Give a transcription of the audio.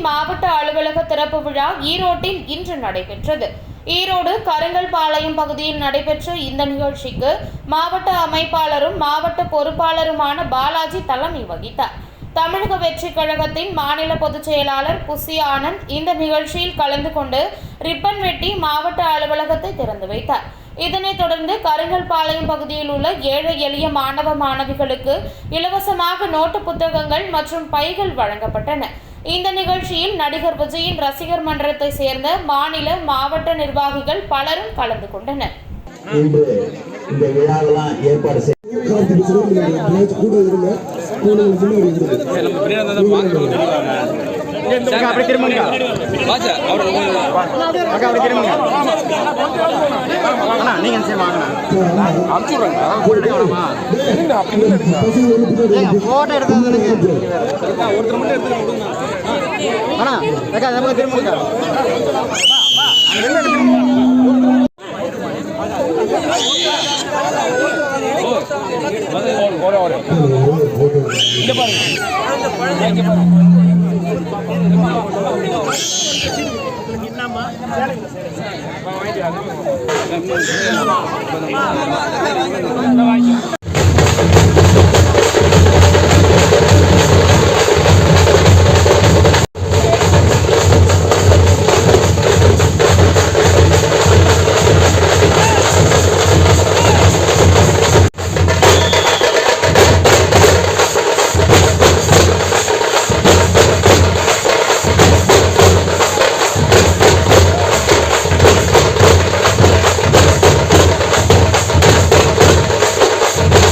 மாவட்ட அலுவலக திறப்பு விழா ஈரோட்டில் இன்று நடைபெற்றது. ஈரோடு கருங்கல்பாளையம் பகுதியில் நடைபெற்ற இந்த நிகழ்ச்சிக்கு மாவட்ட அமைப்பாளரும் மாவட்ட பொறுப்பாளருமான பாலாஜி தலைமை வகித்தார். தமிழக வெற்றிக் கழகத்தின் மாநில பொதுச் செயலாளர் புசி ஆனந்த் இந்த நிகழ்ச்சியில் கலந்து கொண்டு ரிப்பன் வெட்டி மாவட்ட அலுவலகத்தை திறந்து வைத்தார். இதனைத் தொடர்ந்து கருங்கல்பாளையம் பகுதியில் உள்ள ஏழை எளிய மாணவ மாணவிகளுக்கு இலவசமாக நோட்டு புத்தகங்கள் மற்றும் பைகள் வழங்கப்பட்டன இந்த நிகழ்ச்சியில் நடிகர் விஜயின் ரசிகர் மன்றத்தை சேர்ந்த மாநில மாவட்ட நிர்வாகிகள் பலரும் கலந்து கொண்டனர் இன்று இந்த விழாவெல்லாம் ஏற்பாடு செய்ய கார்த்திகை சிறப்பு கூட இருங்க கூட முன்னாடி இருங்க அக்கா, அப்படி திரும்புங்க வாங்கண்ணா நீங்கள் என்ன செய்ய வாங்கண்ணா அனுப்பிச்சி விட்றேங்க கூட்டிகிட்டே வரமா ஃபோட்டோ எடுத்தது வாங்கிட்டு